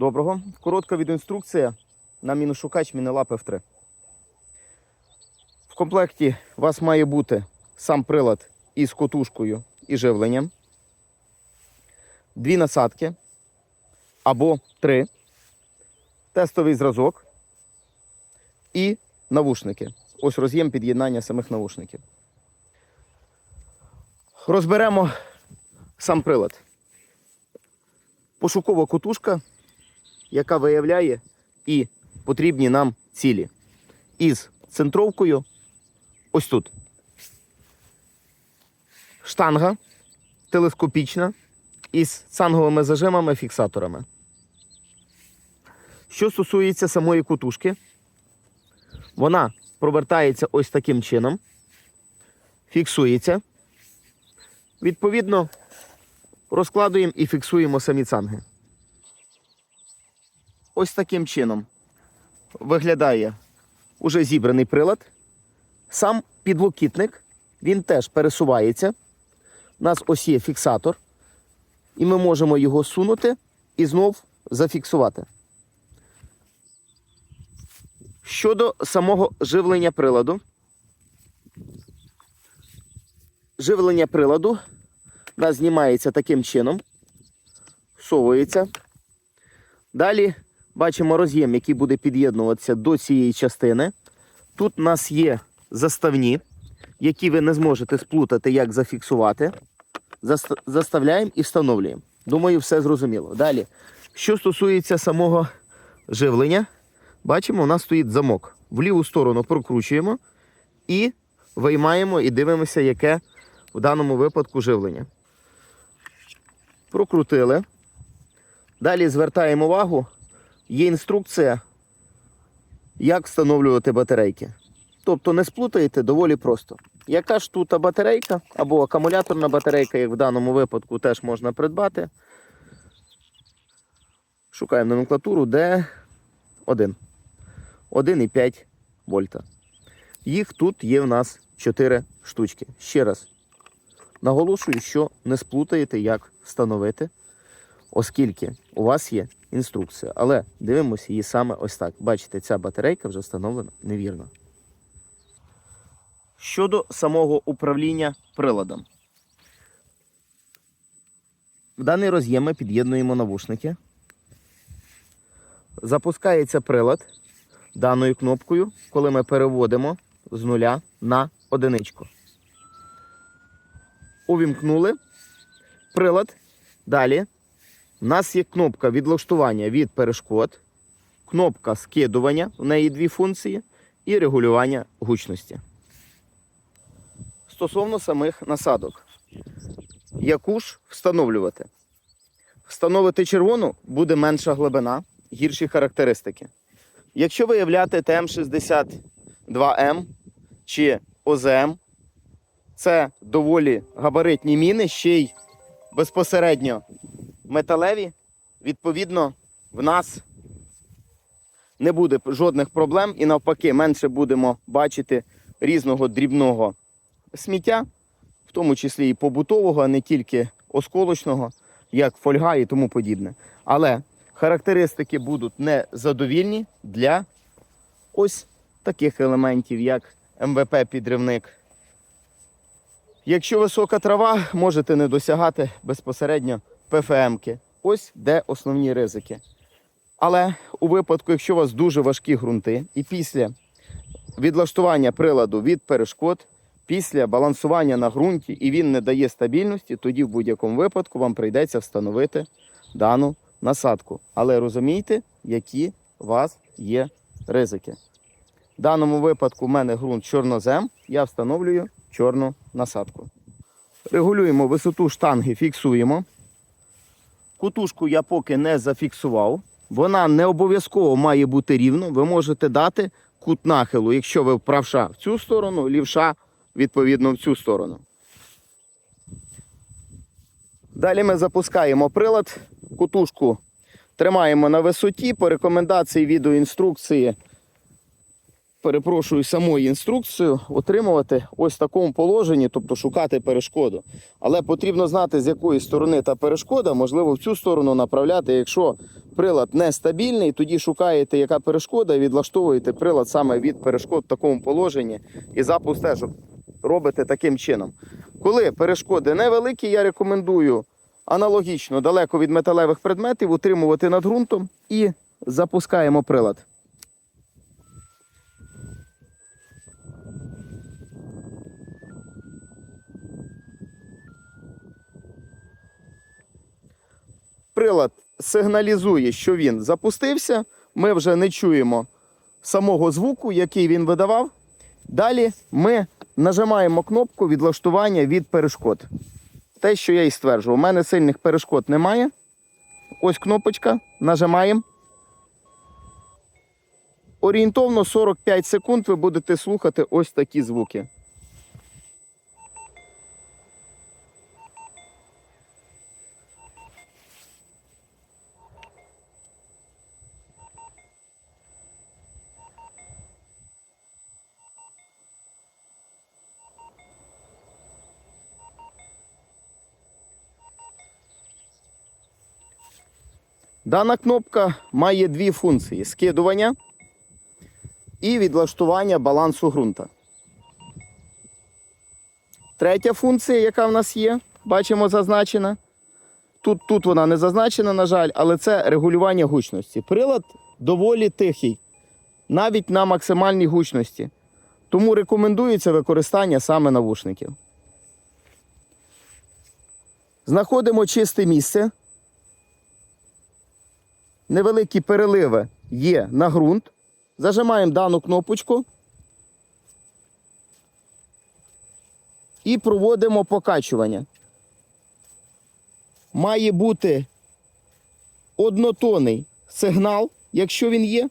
Доброго. Коротка відеоінструкція на міношукач Мінелап F3. В комплекті у вас має бути сам прилад із котушкою і живленням. Дві насадки або три. Тестовий зразок і навушники. Ось роз'єм під'єднання самих навушників. Розберемо сам прилад. Пошукова котушка, яка виявляє і потрібні нам цілі. Із центровкою ось тут. Штанга телескопічна із цанговими зажимами фіксаторами. Що стосується самої кутушки, вона провертається ось таким чином, фіксується. Відповідно, розкладуємо і фіксуємо самі цанги. Ось таким чином виглядає уже зібраний прилад. Сам підлокітник, він теж пересувається. У нас ось є фіксатор, і ми можемо його сунути і знов зафіксувати. Щодо самого живлення приладу. Живлення приладу у нас знімається таким чином, всовується. Далі бачимо роз'єм, який буде під'єднуватися до цієї частини. Тут у нас є заставні, які ви не зможете сплутати, як зафіксувати. Заставляємо і встановлюємо. Думаю, все зрозуміло. Далі, що стосується самого живлення, бачимо, у нас стоїть замок. В ліву сторону прокручуємо і виймаємо і дивимося, яке в даному випадку живлення. Прокрутили. Далі звертаємо увагу, є інструкція, як встановлювати батарейки. Тобто не сплутаєте доволі просто. Яка ж тут батарейка або акумуляторна батарейка, як в даному випадку, теж можна придбати. Шукаємо номенклатуру D1. 1,5 вольта. Їх тут є в нас 4 штучки. Ще раз наголошую, що не сплутаєте, як встановити, оскільки у вас є інструкція. Але дивимося її саме ось так. Бачите, ця батарейка вже встановлена невірно. Щодо самого управління приладом. В даний роз'єм ми під'єднуємо навушники. Запускається прилад даною кнопкою, коли ми переводимо з нуля на одиничку. Увімкнули прилад. Далі у нас є кнопка відлаштування від перешкод, кнопка скидування, в неї дві функції, і регулювання гучності. Стосовно самих насадок, яку ж встановлювати? Встановити червону буде менша глибина, гірші характеристики. Якщо виявляти ТМ-62М чи ОЗМ, це доволі габаритні міни, ще й безпосередньо металеві. Відповідно, в нас не буде жодних проблем і навпаки, менше будемо бачити різного дрібного сміття, в тому числі і побутового, а не тільки осколочного, як фольга і тому подібне. Але характеристики будуть незадовільні для ось таких елементів, як МВП-підривник. Якщо висока трава, можете не досягати безпосередньо ПФМки. Ось де основні ризики. Але у випадку, якщо у вас дуже важкі ґрунти, і після відлаштування приладу від перешкод, після балансування на ґрунті і він не дає стабільності, тоді в будь-якому випадку вам прийдеться встановити дану насадку. Але розумійте, які у вас є ризики. В даному випадку в мене ґрунт чорнозем, я встановлюю чорну насадку. Регулюємо висоту штанги, фіксуємо. Кутушку я поки не зафіксував. Вона не обов'язково має бути рівно. Ви можете дати кут нахилу, якщо ви правша в цю сторону, лівша відповідно в цю сторону. Далі ми запускаємо прилад, кутушку тримаємо на висоті. По рекомендації відеоінструкції, перепрошую, самою інструкцією, отримувати ось в такому положенні, тобто шукати перешкоду. Але потрібно знати, з якої сторони та перешкода, можливо, в цю сторону направляти, якщо прилад нестабільний, тоді шукаєте, яка перешкода, і відлаштовуєте прилад саме від перешкод в такому положенні. І запуск теж робите таким чином. Коли перешкоди невеликі, я рекомендую аналогічно далеко від металевих предметів утримувати над ґрунтом і запускаємо прилад. Прилад сигналізує, що він запустився. Ми вже не чуємо самого звуку, який він видавав. Далі ми нажимаємо кнопку відлаштування від перешкод. Те, що я і стверджував, у мене сильних перешкод немає. Ось кнопочка, нажимаємо. Орієнтовно 45 секунд ви будете слухати ось такі звуки. Дана кнопка має дві функції: скидування і відлаштування балансу ґрунта. Третя функція, яка в нас є, бачимо зазначена. Тут, тут вона не зазначена, на жаль, але це регулювання гучності. Прилад доволі тихий, навіть на максимальній гучності. Тому рекомендується використання саме навушників. Знаходимо чисте місце. Невеликі переливи є на ґрунт. Зажимаємо дану кнопочку і проводимо покачування. Має бути однотонний сигнал, якщо він є.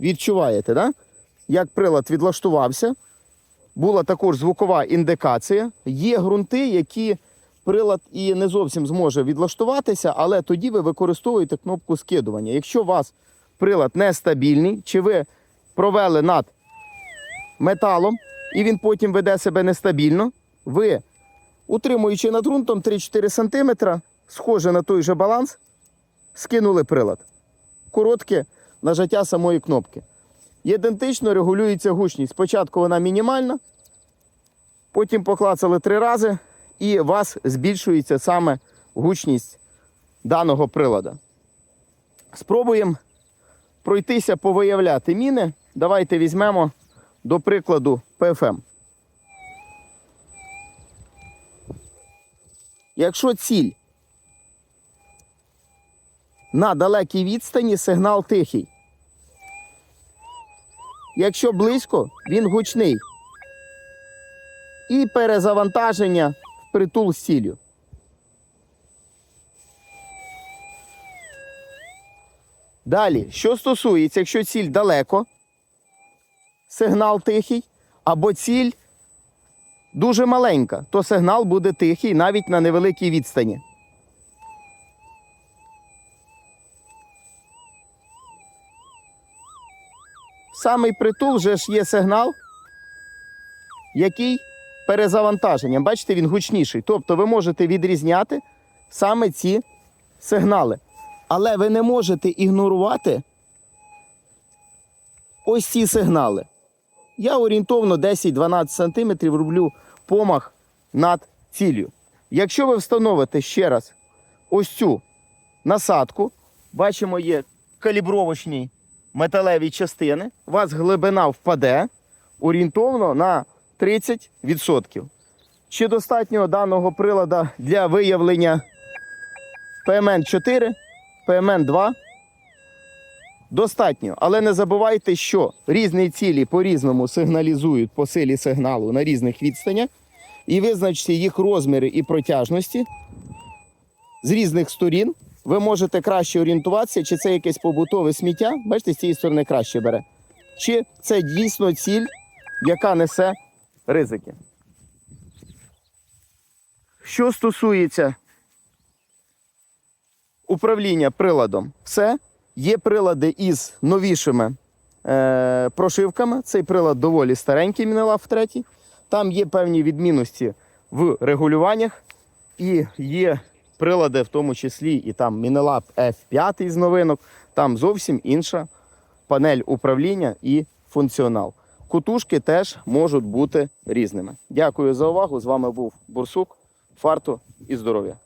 Відчуваєте, да? як прилад відлаштувався. Була також звукова індикація. Є ґрунти, які прилад і не зовсім зможе відлаштуватися, але тоді ви використовуєте кнопку скидування. Якщо у вас прилад нестабільний, чи ви провели над металом, і він потім веде себе нестабільно, ви, утримуючи над ґрунтом 3-4 см, схоже на той же баланс, скинули прилад. Коротке нажаття самої кнопки. Ідентично регулюється гучність. Спочатку вона мінімальна, потім поклацали три рази, і у вас збільшується саме гучність даного прилада. Спробуємо пройтися, повиявляти міни. Давайте візьмемо, до прикладу, ПФМ. Якщо ціль на далекій відстані, сигнал тихий. Якщо близько, він гучний. І перезавантаження притул з ціллю. Далі, що стосується, якщо ціль далеко, сигнал тихий, або ціль дуже маленька, то сигнал буде тихий навіть на невеликій відстані. Самий притул вже ж є сигнал, який перезавантаженням. Бачите, він гучніший. Тобто ви можете відрізняти саме ці сигнали. Але ви не можете ігнорувати ось ці сигнали. Я орієнтовно 10-12 см роблю помах над ціллю. Якщо ви встановите ще раз ось цю насадку, бачимо, є калібровочні металеві частини, у вас глибина впаде орієнтовно на 30%. Чи достатньо даного прилада для виявлення PMN4, PMN2? Достатньо, але не забувайте, що різні цілі по-різному сигналізують по силі сигналу на різних відстанях, і визначте їх розміри і протяжності з різних сторін. Ви можете краще орієнтуватися, чи це якесь побутове сміття, бачите, з цієї сторони краще бере, чи це дійсно ціль, яка несе ризики. Що стосується управління приладом, все. Є прилади із новішими е, прошивками. Цей прилад доволі старенький, Мінелав 3. Там є певні відмінності в регулюваннях і є прилади, в тому числі і там Minelab F5 з новинок, там зовсім інша панель управління і функціонал. Кутушки теж можуть бути різними. Дякую за увагу. З вами був Бурсук. Фарту і здоров'я!